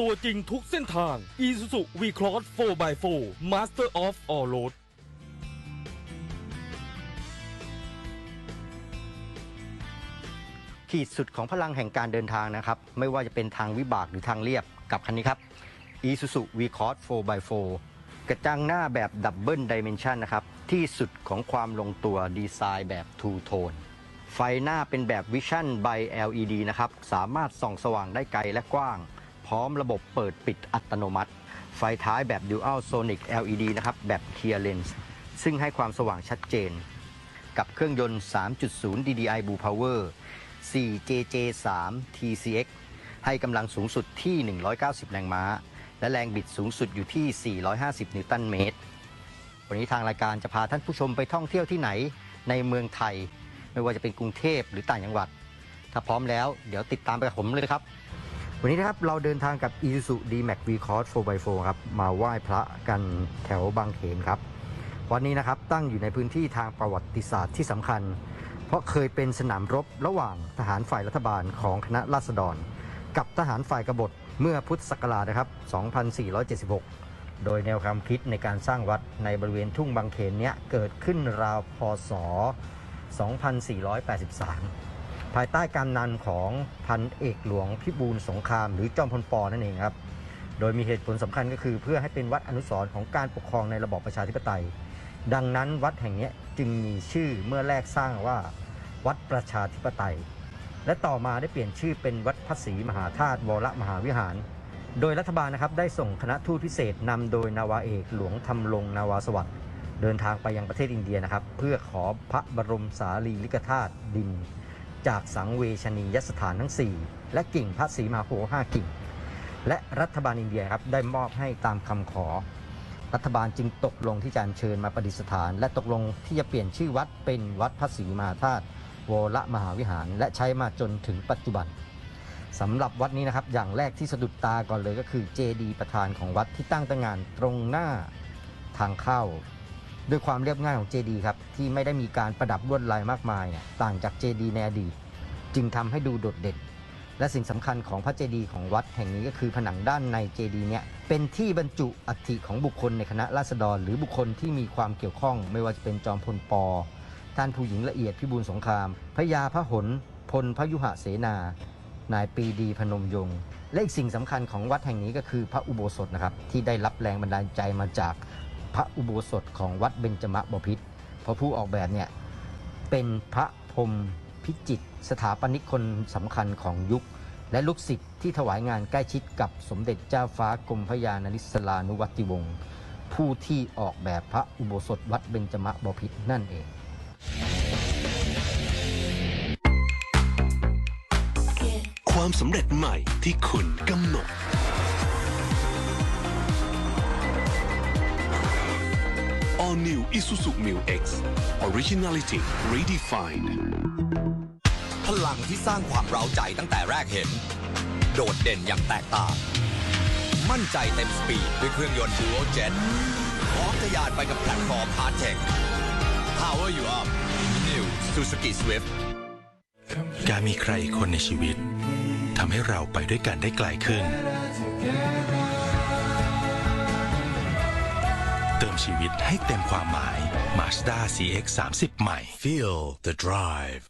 ตัวจริงทุกเส้นทาง Isuzu V-Cross 4x4 Master of All Road ขีดสุดของพลังแห่งการเดินทางนะครับ ไม่ว่าจะเป็นทางวิบากหรือทางเรียบกับคันนี้ครับ Isuzu V-Cross 4x4 กระจังหน้าแบบดับเบิลดิเมนชันนะครับ ที่สุดของความลงตัวดีไซน์แบบ Two Tone ไฟหน้าเป็นแบบ Vision by LED นะครับ สามารถส่องสว่างได้ไกลและกว้าง พร้อมระบบเปิดปิดอัตโนมัติ ไฟท้ายแบบ Dual Sonic LED นะครับ แบบ Clear Lens ซึ่งให้ความสว่างชัดเจน กับเครื่องยนต์ 3.0 DDI Blue Power 4JJ3 TCX ให้กำลังสูงสุดที่ 190 แรงม้า และแรงบิดสูงสุดอยู่ที่ 450 นิวตันเมตร วันนี้ทางรายการจะพาท่านผู้ชมไปท่องเที่ยวที่ไหนในเมืองไทย ไม่ว่าจะเป็นกรุงเทพหรือต่างจังหวัด ถ้าพร้อมแล้ว เดี๋ยวติดตามไปกับผมเลยครับ วันนี้นะครับเราเดินทางกับ Isuzu D-Max V-Cross 4x4 ครับมาไหว้พระกันแถวบางเขนครับวัดนี้นะครับตั้งอยู่ในพื้นที่ทางประวัติศาสตร์ที่สำคัญ เพราะเคยเป็นสนามรบระหว่างทหารฝ่ายรัฐบาลของคณะราษฎร กับทหารฝ่ายกบฏเมื่อพุทธศักราชนะครับ 2476 โดยแนวความคิดในการสร้างวัดในบริเวณทุ่งบางเขนเนี้ยเกิดขึ้นราวพศ 2483 ภายใต้การนำของพันเอกหลวงพิบูลสงคราม หรือจอมพลปอนั่นเองครับ โดยมีเหตุผลสำคัญก็คือ เพื่อให้เป็นวัดอนุสรณ์ของการปกครองในระบอบประชาธิปไตย ดังนั้นวัดแห่งนี้จึงมีชื่อเมื่อแรกสร้างว่า วัดประชาธิปไตย และต่อมาได้เปลี่ยนชื่อเป็นวัดพระศรีมหาธาตุวรมหาวิหาร โดยรัฐบาลนะครับได้ส่งคณะทูตพิเศษนำโดยนาวาเอกหลวงทำลงนาวาสวัสดิ์เดินทางไปยังประเทศอินเดียนะครับ เพื่อขอพระบรมสารีริกธาตุดิน จากสังเวชนียสถานทั้ง 4 และกิ่งพระศรีมหาโพธิ์ห้ากิ่ง และรัฐบาลอินเดียครับได้มอบให้ตามคำขอ รัฐบาลจึงตกลงที่จะเชิญมาประดิษฐาน และตกลงที่จะเปลี่ยนชื่อวัดเป็นวัดพระศรีมหาธาตุวรมหาวิหาร และใช้มาจนถึงปัจจุบันสำหรับวัดนี้นะครับอย่างแรกที่สะดุดตาก่อนเลยก็คือเจดีย์ประธานของวัดที่ตั้งตั้งงานตรงหน้าทางเข้า ด้วยความเรียบง่ายของเจดีครับที่ไม่ได้มีการประดับลวดลายมากมายเนี่ยต่างจากเจดีในอดีตจึงทำให้ดูโดดเด่นและสิ่งสำคัญของพระเจดีย์ของวัดแห่งนี้ก็คือผนังด้านในเจดีย์เนี่ยเป็นที่บรรจุอัฐิของบุคคลในคณะราษฎร หรือบุคคลที่มีความเกี่ยวข้อง ไม่ว่าจะเป็นจอมพลปท่านผู้หญิงละเอียดพิบูลสงคราม พระยาพระหนพลพยุหเสนา นายปีดีพนมยงค์และอีกสิ่งสำคัญของวัดแห่งนี้ก็คือพระอุโบสถนะครับที่ได้รับแรงบันดาลใจมาจาก พระอุโบสถของวัดเบญจมบพิตรเพราะผู้ออกแบบเนี่ยเป็นพระพรมพิจิตรสถาปนิกคนสำคัญของยุค และลูกศิษย์ที่ถวายงานใกล้ชิดกับสมเด็จเจ้าฟ้ากรมพระยานริศลานุวัติวงศ์ผู้ที่ออกแบบพระอุโบสถวัดเบญจมบพิตรนั่นเองความสำเร็จใหม่ที่คุณกำหนด All New Isuzu Mu X Originality Redefined พลังที่สร้างความเร้าใจตั้งแต่แรกเห็น โดดเด่นอย่างแตกต่าง มั่นใจเต็มสปีดด้วยเครื่องยนต์ Dual Jet พร้อมทะยานไปกับแพลตฟอร์ม Hard Tech Power You Up New Suzuki Swift การมีใครคนในชีวิตทำให้เราไปด้วยกันได้ไกลขึ้น เติมชีวิตให้เต็มความหมาย Mazda CX 30ใหม่ Feel the drive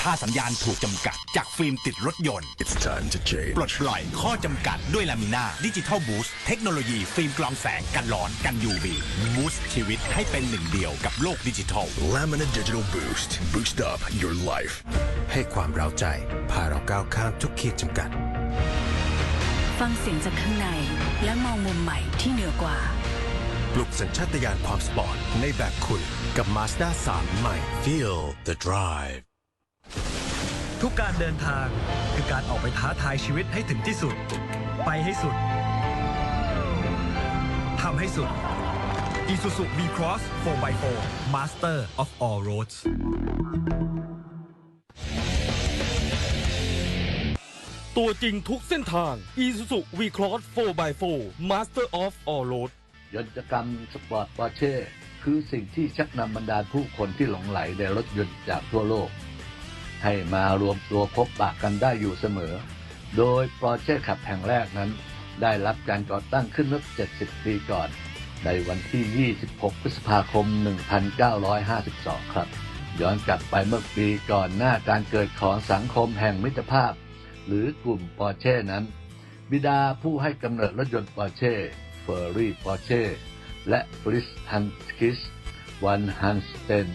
ถ้าสัญญาณถูกจำกัดจากฟิล์มติดรถยนต์ It's time to change ปลดปล่อยข้อจำกัดด้วยลามิน่าดิจิทัลบูสต์เทคโนโลยีฟิล์มกรองแสงกันร้อนกัน UV บูสต์ชีวิตให้เป็นหนึ่งเดียวกับโลกดิจิทัล Lamina Digital Boost Boost up your life ให้ความเร้าใจ พาเราก้าวข้ามทุกขีดจำกัด ฟังเสียงจากข้างในและมองมุมใหม่ที่เหนือกว่า ปลุกสัญชาตญาณความสปอร์ตในแบบคุณกับ Mazda 3 ใหม่ Feel the drive ทุกการเดินทางคือการออกไปท้าทายชีวิตให้ถึงที่สุด ไปให้สุดทำให้สุด Isuzu V-Cross 4x4 Master of All Roads ตัวจริงทุกเส้นทาง Isuzu V-Cross 4x4 Master of All roads ยนตกรรมสปอร์ตปอร์เช่คือสิ่งที่ชักนำบรรดาผู้คนที่หลงไหลในรถยนต์จากทั่วโลก ให้มารวมตัวพบปะกันได้อยู่เสมอ โดยปอร์เช่ขับแห่งแรกนั้น ได้รับการก่อตั้งขึ้นเมื่อ 70 ปีก่อน ในวันที่ 26 พฤษภาคม 1952 ครับ ย้อนกลับไปเมื่อปีก่อนหน้าการเกิดของสังคมแห่งมิตรภาพ หรือกลุ่มปอร์เช่นั้น บิดาผู้ให้กำเนิดรถยนต์ปอร์เช่ ฟอร์รี่ปอร์เช่และฟริสฮันคิสวันฮันสเตน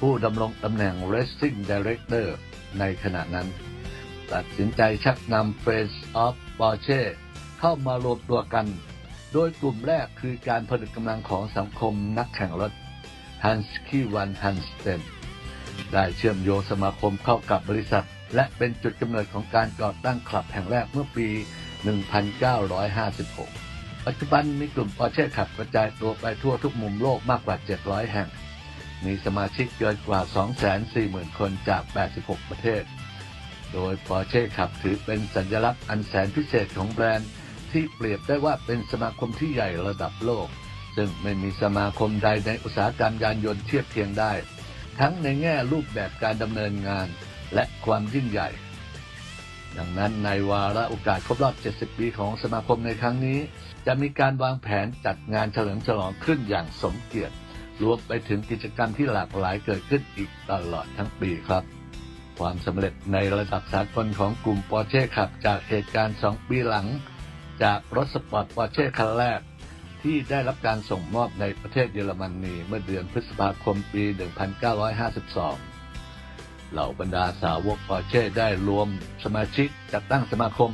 ผู้ดำรงตำแหน่ง Racing Director ในขณะนั้น ตัดสินใจชักนำ Friends of Porsche เข้ามารวมตัวกัน โดยกลุ่มแรกคือการผลิตกำลังของสังคมนักแข่งรถ Hansky Van Hansten ได้เชื่อมโยงสมาคมเข้ากับบริษัท และเป็นจุดกำเนิดของการก่อตั้งคลับแห่งแรกเมื่อปี 1956 ปัจจุบันมีกลุ่มปอร์เช่ขับกระจายตัวไปทั่วทุกมุมโลกมากกว่า 700 แห่ง มีสมาชิกเกินกว่า 240,000 คนจาก 86 ประเทศ โดยปอร์เช่ขับถือเป็นสัญลักษณ์อันแสนพิเศษของแบรนด์ ที่เปรียบได้ว่าเป็นสมาคมที่ใหญ่ระดับโลก ซึ่งไม่มีสมาคมใดในอุตสาหกรรมยานยนต์เทียบเคียงได้ ทั้งในแง่รูปแบบการดำเนินงานและความยิ่งใหญ่ ดังนั้นในวาระโอกาสครบรอบ 70 ปีของสมาคมในครั้งนี้ จะมีการวางแผนจัดงานเฉลิมฉลองขึ้นอย่างสมเกียรติ รวมไปถึงกิจกรรมที่หลากหลายเกิดขึ้นอีกตลอดทั้งปีครับ ความสำเร็จในระดับสากลของกลุ่มปอร์เช่ขับจากเหตุการณ์ 2 ปีหลัง จากรถสปอร์ตปอร์เช่คันแรก ที่ได้รับการส่งมอบในประเทศเยอรมนีเมื่อเดือนพฤษภาคมปี 1952 เหล่าบรรดาสาวกปอร์เช่ได้รวมสมาชิกจัดตั้งสมาคม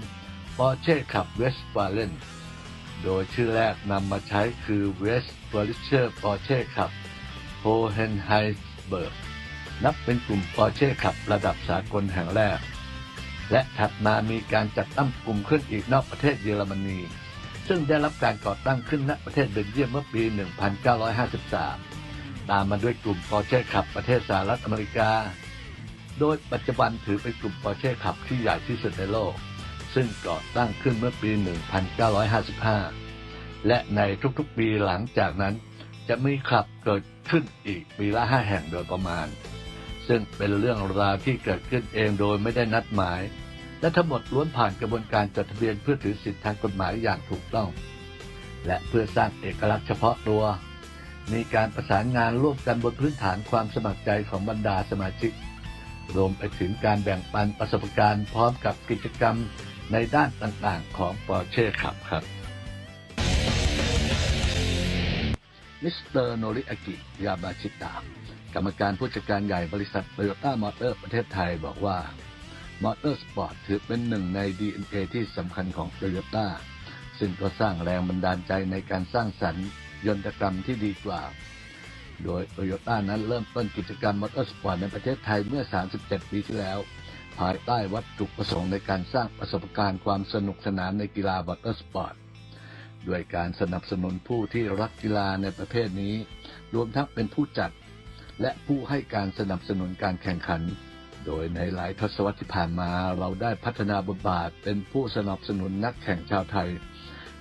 ปอร์เช่ขับเวสต์ฟาเลนโดยชื่อแรกนำมาใช้คือเวสต์ฟอริเชอร์ปอร์เช่ขับโฮเฮนไฮเบิร์กนับเป็นกลุ่มปอร์เช่ขับระดับสากลแห่งแรก และถัดมามีการจัดตั้งกลุ่มขึ้นอีกนอกประเทศเยอรมนี ซึ่งได้รับการก่อตั้งขึ้นณประเทศเบลเยียมเมื่อปี 1953 ตามมาด้วยกลุ่มปอร์เช่ขับประเทศสหรัฐอเมริกา โดยปัจจุบันถือเป็นกลุ่มปอร์เช่ขับที่ใหญ่ที่สุดในโลก ซึ่งก่อตั้งขึ้นเมื่อปี 1955 และในทุกๆปีหลังจากนั้น จะมีคลับเกิดขึ้นอีกปีละ5แห่งโดยประมาณ ซึ่งเป็นเรื่องราวที่เกิดขึ้นเองโดยไม่ได้นัดหมาย และทั้งหมดล้วนผ่านกระบวนการจดทะเบียนเพื่อถือสิทธิทางกฎหมายอย่างถูกต้อง และเพื่อสร้างเอกลักษณ์เฉพาะตัวมีการประสานงานร่วมกันบนพื้นฐานความสมัครใจของบรรดาสมาชิก รวมไปถึงการแบ่งปันประสบการณ์พร้อมกับกิจกรรมในด้านต่างๆ ของปอร์เช่ขับครับมิสเตอร์โนริอากิยาบาชิตะกรรมการผู้จัดการใหญ่บริษัทโตโยต้ามอเตอร์ประเทศไทยบอกว่ามอเตอร์สปอร์ตถือเป็นหนึ่งใน DNA ที่สำคัญของโตโยต้าซึ่งก็สร้างแรงบันดาลใจในการสร้างสรรค์ยนตกรรมที่ดีกว่า โดยโตโยต้านั้นเริ่มต้นกิจกรรมมอเตอร์สปอร์ตในประเทศไทยเมื่อ 37 ปีที่แล้ว ภายใต้วัตถุประสงค์ในการสร้างประสบการณ์ความสนุกสนานในกีฬามอเตอร์สปอร์ตด้วยการสนับสนุนผู้ที่รักกีฬาในประเภทนี้ รวมทั้งเป็นผู้จัด และผู้ให้การสนับสนุนการแข่งขัน โดยในหลายทศวรรษที่ผ่านมาเราได้พัฒนาบทบาทเป็นผู้สนับสนุนนักแข่งชาวไทย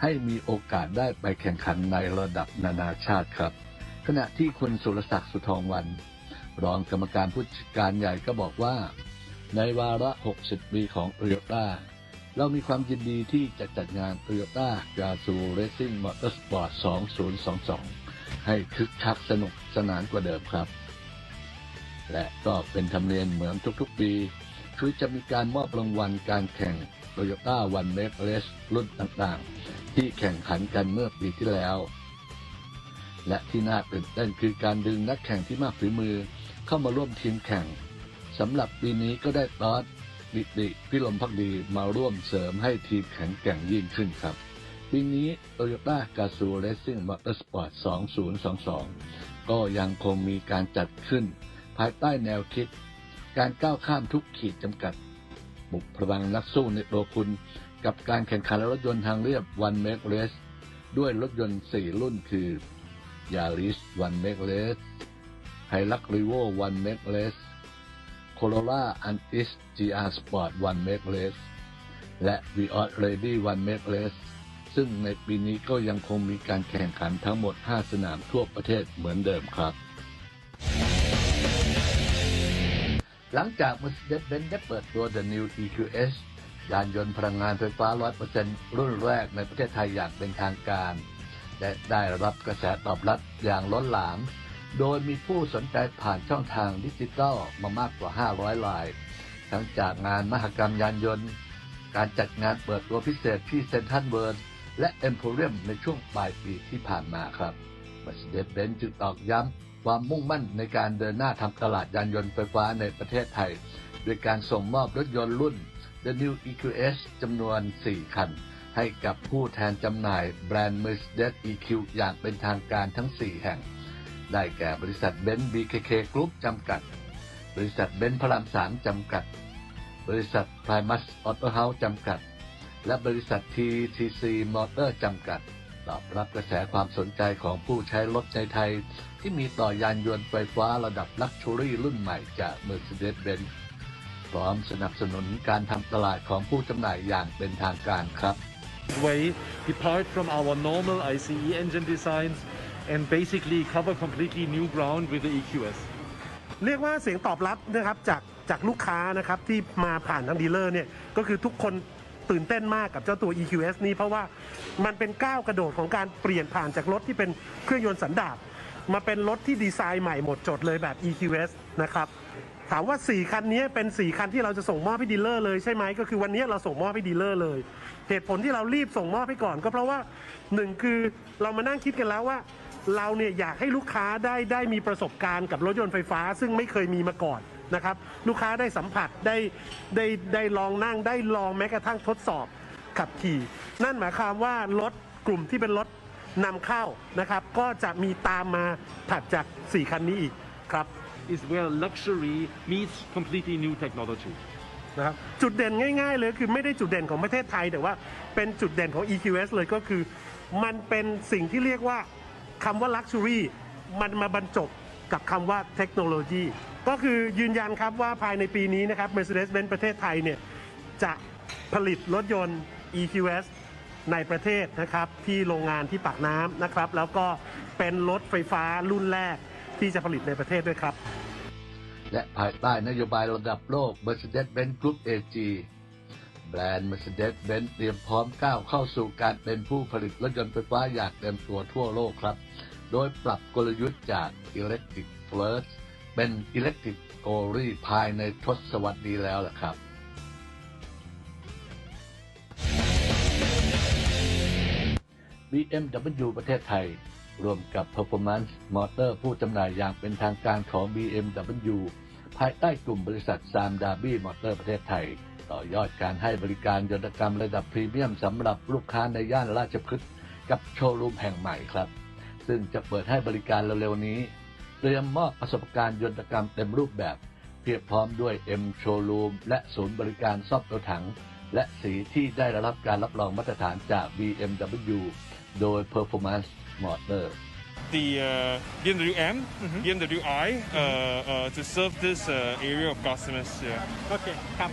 ให้มีโอกาสได้ไปแข่งขันในระดับนานาชาติครับ ขณะที่คุณสุรศักดิ์สุทองวัน รองกรรมการผู้จัดการใหญ่ก็บอกว่า ในวาระ 60 ปีของโตโยต้าเรามีความยินดีที่จะจัดงาน Toyota g a z o Racing Motorsport 2022 ให้คึกคักสนุกสนานกว่าเดิมครับ และก็เป็นธรรมเนียมเหมือนทุกๆ ปี คือจะมีการมอบรางวัลการแข่ง Toyota One Make Race รุ่นต่างๆ ที่แข่งขันกันเมื่อปีที่แล้ว และที่น่าตื่นเต้นคือการดึงนักแข่งที่มากฝีมือเข้ามาร่วมทีมแข่งสำหรับปีนี้ก็ได้ตอสดิติพิลมพักดีมาร่วมเสริมให้ทีมแข็งแกร่งยิ่งขึ้นครับ ปีนี้ Toyota g a z o Racing Motorsport 2022 ก็ยังคงมีการจัดขึ้น ภายใต้แนวคิด การก้าวข้ามทุกขีดจำกัด บุกพลังนักสู้ในตัวคุณ กับการแข่งขันรถยนต์ทางเรียบ One Make Race ด้วยรถยนต์ 4 รุ่นคือ Yaris One Make Race Hilux Revo One Make Race Corolla Antis GR Sport One Make Race และ Vios Ready One Make Race ซึ่งในปีนี้ก็ยังคงมีการแข่งขันทั้งหมด 5 สนามทั่วประเทศเหมือนเดิมครับ หลังจาก Mercedes-Benz ได้เปิดตัว The New EQS ยานยนต์พลังงานไฟฟ้า 100%รุ่นแรกในประเทศไทยอย่างเป็นทางการ และได้รับกระแสตอบรับอย่างล้นหลาม โดยมีผู้สนใจผ่านช่องทางดิจิทัลมามากกว่า 500ราย ทั้งจากงานมหกรรมยานยนต์ การจัดงานเปิดตัวพิเศษที่เซนทรัลเวิร์และเอ็มโพเรียมในช่วงปลายปีที่ผ่านมาครับ Mercedes-Benz จึงตอกย้ำความมุ่งมั่นในการเดินหน้าทำตลาดยานยนต์ไฟฟ้าในประเทศไทย โดยการส่งมอบรถยนต์รุ่น The New EQS จำนวน 4 คัน ให้กับผู้แทนจำหน่ายแบรนด์ Mercedes EQ อย่างเป็นทางการทั้ง 4 แห่ง ได้แก่บริษัทเบนซ์ BKK Group จำกัด บริษัทเบนซ์พระราม3จำกัด บริษัท Primus Auto House จำกัด และบริษัท TTC Motor จำกัด ตอบรับกระแสความสนใจของผู้ใช้รถในไทย ที่มีต่อยานยนต์ไฟฟ้าระดับลักชัวรี่รุ่นใหม่จาก Mercedes-Benz พร้อมสนับสนุนการทำตลาดของผู้จำหน่ายอย่างเป็นทางการครับ way depart from our normal ICE engine designs and basically cover completely new ground with the EQS. เรียกว่าเสียงตอบรับนะครับจากจากลูกค้านะครับที่มาผ่านทางดีลเลอร์เนี่ยก็คือทุกคนตื่นเต้นมากกับเจ้าตัว EQS นี้เพราะว่ามันเป็นก้าวกระโดดของการเปลี่ยนผ่านจากรถที่เป็นเครื่องยนต์สันดาปมาเป็นรถที่ดีไซน์ใหม่หมดจดเลยแบบ EQS นะครับถามว่า 4 คันนี้เป็น 4 คันที่เราจะส่งมอบให้ดีลเลอร์เลยใช่ไหมก็คือวันนี้เราส่งมอบให้ดีลเลอร์เลย เหตุผลที่เรารีบส่งมอบให้ก่อน ก็เพราะว่าหนึ่งคือเรามานั่งคิดกันแล้วว่า เราเนี่ยอยากให้ลูกค้าได้ได้มีประสบการณ์กับรถยนต์ไฟฟ้า ซึ่งไม่เคยมีมาก่อนนะครับลูกค้าได้สัมผัสได้ได้ได้ลองนั่งได้ลองแม้กระทั่งทดสอบขับขี่ นั่นหมายความว่ารถกลุ่มที่เป็นรถนำเข้านะครับก็จะมีตามมาถัดจาก 4 คันนี้อีกครับ Is where luxury meets completely new technology. นะครับจุดเด่นง่าย ๆ เลยคือไม่ได้จุดเด่นของประเทศไทย แต่ว่าเป็นจุดเด่นของ EQS เลยก็คือ มันเป็นสิ่งที่เรียกว่าคำว่า Luxury มันมาบรรจบกับคำว่าเทคโนโลยีก็คือยืนยันครับว่าภายในปีนี้นะครับ Mercedes-Benz ประเทศไทยเนี่ยจะผลิตรถยนต์ EQS ในประเทศนะครับ ที่โรงงานที่ปากน้ำนะครับ แล้วก็เป็นรถไฟฟ้ารุ่นแรกที่จะผลิตในประเทศด้วยครับ และภายใต้นโยบายระดับโลก Mercedes-Benz Group AG แบรนด์ Mercedes-Benz เตรียมพร้อมก้าวเข้าสู่การเป็นผู้ผลิตรถยนต์ไฟฟ้าอย่างเต็มตัวทั่วโลกครับ โดยปรับกลยุทธ์จาก Electric First เป็น Electric Only ภายในทศวรรษนี้แล้วล่ะครับ BMW ประเทศไทย รวมกับ Performance Motor ผู้จำหน่ายอย่างเป็นทางการของ BMW ภายใต้กลุ่มบริษัทซามดาบี้มอเตอร์ประเทศไทย ต่อยอดการให้บริการยนตกรรมระดับพรีเมียมสำหรับลูกค้าในย่านราชพฤกษ์กับโชว์รูมแห่งใหม่ครับ ซึ่งจะเปิดให้บริการเร็วๆนี้ เตรียมมอบประสบการณ์ยนตกรรมเต็มรูปแบบ เพียบพร้อมด้วย M Showroom และศูนย์บริการซ่อมตัวถัง และสีที่ได้รับการรับรองมาตรฐานจาก BMW โดย Performance Motor the uh, BMW M, BMW I uh, uh, to serve this uh, area of customers. Yeah. โอเคครับ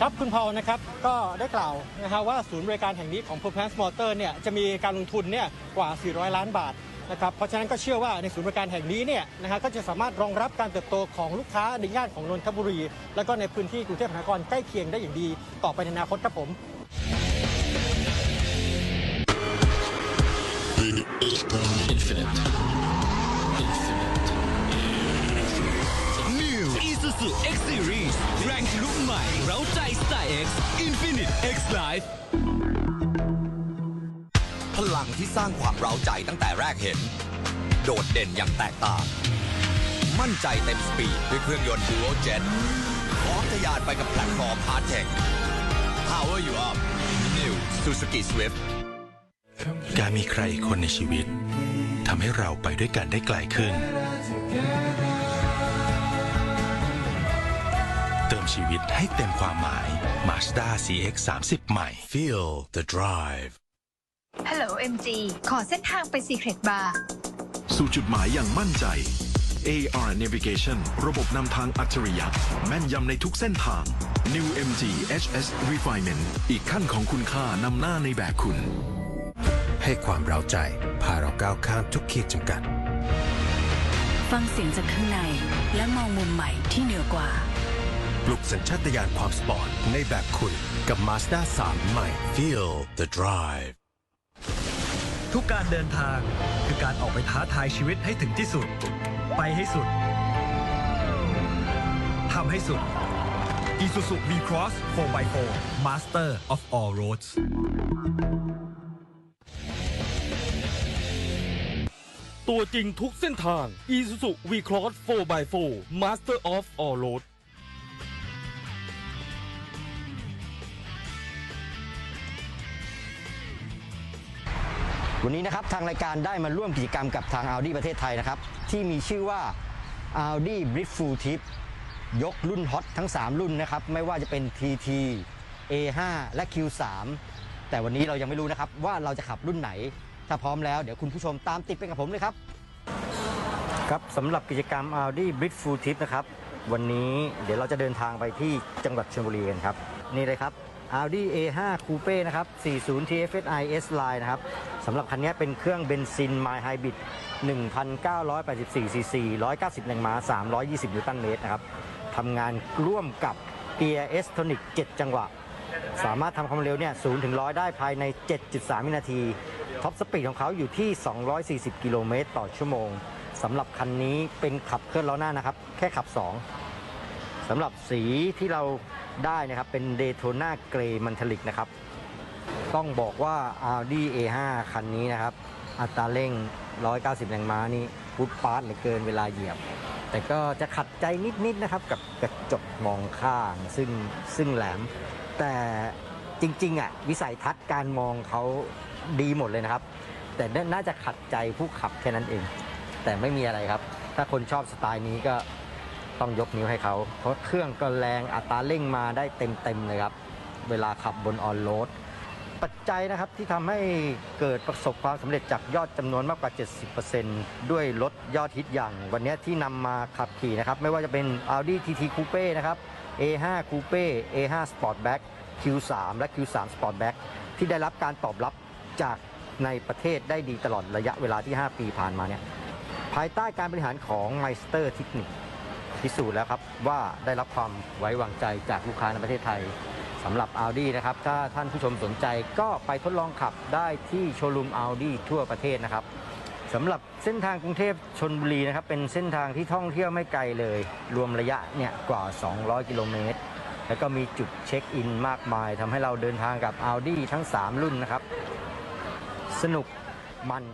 ครับคุณพอลนะครับก็ได้กล่าวนะฮะว่าศูนย์บริการแห่งนี้ของ Performance Motor เนี่ยจะมีการลงทุนเนี่ยกว่า 400 ล้านบาทนะครับเพราะฉะนั้นก็เชื่อว่าในศูนย์บริการแห่งนี้เนี่ยนะฮะก็จะสามารถรองรับการเติบโตของลูกค้าในย่านของนนทบุรี แล้วก็ในพื้นที่กรุงเทพมหานครใกล้เคียงได้อย่างดีต่อไปในอนาคตครับผม New Isuzu X Series แรงทะลุใหม่เร้าใจสไตล์ X Infinite X Life พลังที่สร้างความเร้าใจตั้งแต่แรกเห็น โดดเด่นอย่างแตกต่าง มั่นใจเต็มสปีดด้วยเครื่องยนต์ Dual Jet พร้อมทะยานไปกับแพลตฟอร์ม Hard Tech Power You Up New Suzuki Swift การมีใครอีกคนในชีวิตทำให้เราไปด้วยกันได้ไกลขึ้น เติมชีวิตให้เต็มความหมาย Mazda CX 30 ใหม่ Feel the drive ฮัลโหล MG ขอเส้นทางไป Secret Bar สู่จุดหมายอย่างมั่นใจ AR Navigation ระบบนำทางอัจฉริยะแม่นยำในทุกเส้นทาง New MG HS Refinement อีกขั้นของคุณค่านำหน้าในแบบคุณ ให้ความเราใจ พาเราก้าวข้ามทุกขีดจำกัด ฟังเสียงจากข้างในและมองมุมใหม่ที่เหนือกว่า ปลุกสัญชาตญาณความสปอร์ตในแบบคุณกับ Mazda 3 ใหม่ Feel the drive ทุกการเดินทางคือการออกไปท้าทายชีวิตให้ถึงที่สุด ไปให้สุดทำให้สุด Isuzu V-Cross 4x4 Master of all roads ตัวจริงทุกเส้นทาง Isuzu V-Cross 4x4 Master of All Road วันนี้นะครับทางรายการได้มาร่วมกิจกรรมกับทาง Audi ประเทศไทยนะครับ ที่มีชื่อว่า Audi b r i f Full Tip ยกรุ่นฮอตทั้ง 3 รุ่นนะครับ ไม่ว่าจะเป็น TT A5 และ Q3 แต่วันนี้เรายังไม่รู้นะครับว่าเราจะขับรุ่นไหน ถ้าพร้อมแล้วเดี๋ยวคุณผู้ชมตามติดไปกับผมเลยครับ ครับสำหรับกิจกรรม Audi b r i f Full Trip นะครับ วันนี้เดี๋ยวเราจะเดินทางไปที่จังหวัดชลบุรีกันครับ นี่เลยครับ Audi A5 Coupe นะครับ 40 TFSI S Line นะครับสำหรับคันนี้เป็นเครื่องเบนซิน My Hybrid 1,984 cc 190 แรงม้า 320 นิวตันเมตรนะครับทำงานร่วมกับเกียร์ S Tonic 7จังหวะ สามารถทำความเร็วเนี่ย0ถึง100 ได้ภายใน 7.3 วินาที ท็อปสปีดของเขาอยู่ที่ 240 กิโลเมตรต่อชั่วโมงสำหรับคันนี้เป็นขับเคลื่อนล้อหน้านะครับ แค่ขับ 2สำหรับสีที่เราได้นะครับเป็นเดโ t นาเกรย์มันทลิกนะครับ ต้องบอกว่า Audi A5 คันนี้นะครับ อัตราเร่ง 190 แรงม้านี่ฟุตฟาสเหลือเกินเวลาเหยียบ แต่ก็จะขัดใจนิดๆนะครับกับกระจกมองข้างซึ่งซึ่งแหลม แต่จริงๆอะวิสัยทัศน์การมองเขา ดีหมดเลยนะครับ แต่น่าจะขัดใจผู้ขับแค่นั้นเอง แต่ไม่มีอะไรครับ ถ้าคนชอบสไตล์นี้ก็ต้องยกนิ้วให้เขา เพราะเครื่องก็แรงอัตราเร่งมาได้เต็มๆเลยครับ เวลาขับบนออนโรดปัจจัยนะครับที่ทำให้เกิดประสบความสำเร็จจากยอดจำนวนมากกว่า 70%ด้วยรถยอดฮิตอย่าง วันนี้ที่นำมาขับขี่นะครับ ไม่ว่าจะเป็น Audi TT Coupe นะครับ A5 Coupe A5 Sportback Q3 และ Q3 Sportback ที่ได้รับการตอบรับ จากในประเทศได้ดีตลอดระยะเวลาที่ 5 ปีผ่านมาเนี่ยภายใต้การบริหารของ Meister Technic พิสูจน์แล้วครับว่าได้รับความไว้วางใจจากลูกค้าในประเทศไทยสำหรับ Audi นะครับ ถ้าท่านผู้ชมสนใจก็ไปทดลองขับได้ที่โชว์รูม Audi ทั่วประเทศนะครับสำหรับเส้นทางกรุงเทพชนบุรีนะครับเป็นเส้นทางที่ท่องเที่ยวไม่ไกลเลย รวมระยะเนี่ยกว่า 200 กิโลเมตร แล้วก็มีจุดเช็คอินมากมายทำให้เราเดินทางกับ Audi ทั้ง 3 รุ่นนะครับ สนุกมัน